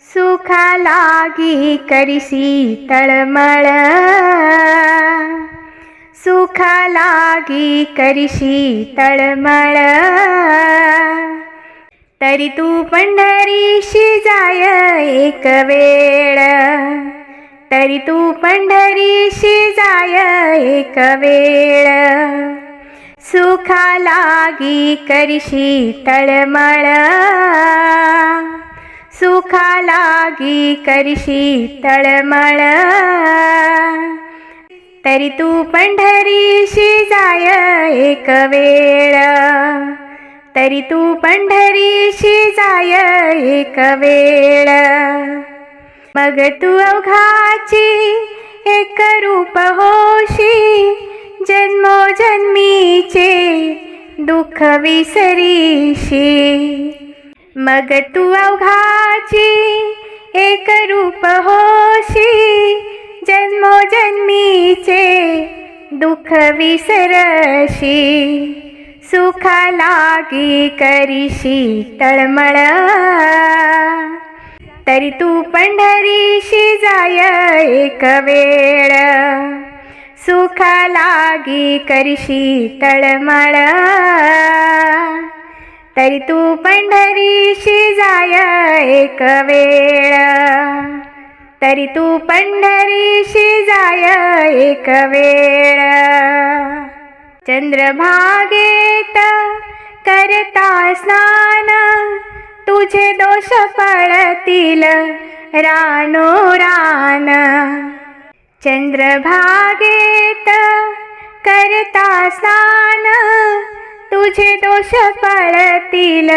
सुखा लागी करिसी तळमळ. सुखा लागी करिशी तळमळ. तरी तू पंढरीशी जाय एक वेळ. तरी तू पंढरीशी जाय एक वेळ. सुखा लागी करिशी तळमळ. सुखा लागी करशी तळमळ तरी तू पंढरीशी जाय एक वेळ तरी तू पंढरीशी जाय एक वेळ मग तू अवघाची एक रूप होशी जन्मोजन्मीचे दुःख विसरीशी मग तू अवघाची एक रूप होशी. जन्मोजन्मीचे दुःख विसरशी. सुखा लागी करीशी तळमळ. तरी तू पंढरीशी जाय एक वेळ. सुखा लागी करीशी तळमळ. तरी तू पंढरीशी जाय एक वेळ. तरी तू पंढरीशी जाय एक वेळ. चंद्रभागेत करता स्नान तुझे दोष पळतील रानो रान. चंद्रभागेत करता स्नान तुझे दोष पळतील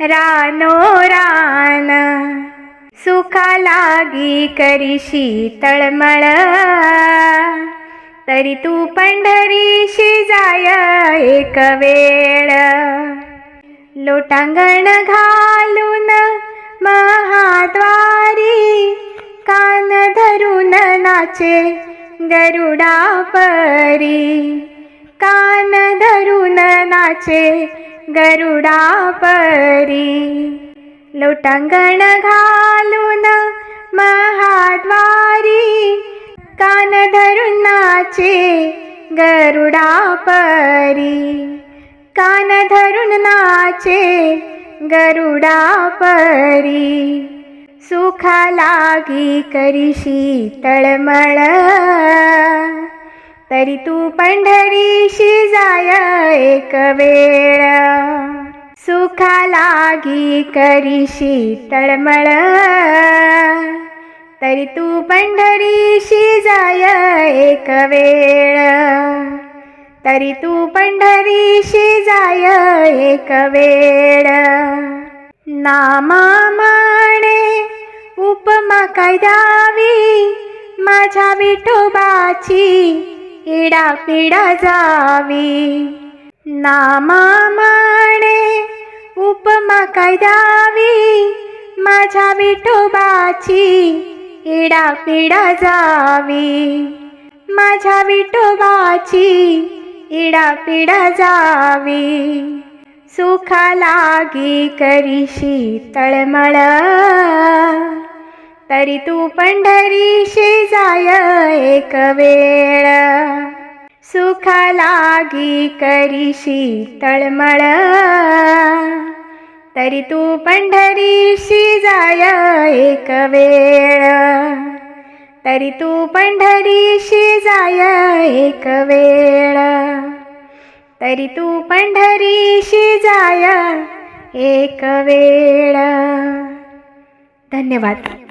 रानो रान. सुखा लागी करीशी तळमळ. तरी तू पंढरीशी जाय एक वेळ. लोटांगण घालून महाद्वारी कान धरून नाचे गरुडा परी. धरून गरुडा परी. लोटांगण घालून महाद्वारी कान धरून नाचे गरुडा परी. कान धरून नाचे गरुडा परी. सुखा लागी करीशी तळमळ. तरी तू पंढरीशी जाय एक वेळ. सुखा लागी करीशी तळमळ तरी तू पंढरीशी जाय एक वेळ. तरी तू पंढरीशी जाय एक वेळ. नामा माणे उपमा काय द्यावी? माझ्या विठोबाची इडा पिडा जावी. नामा माणे उपमा काय द्यावी? माझ्या विठोबाची इडा पिडा जावी. माझ्या विठोबाची इडा पिडा जावी. सुखा लागी करीशी तळमळ तरी तू पंढरीशी जाय एक वेळ. सुखा लागी करीशी तळमळ. तरी तू पंढरीशी जाय एक वेळ. तरी तू पंढरीशी जाय एक वेळ. तरी तू पंढरीशी जाय एक वेळ. धन्यवाद.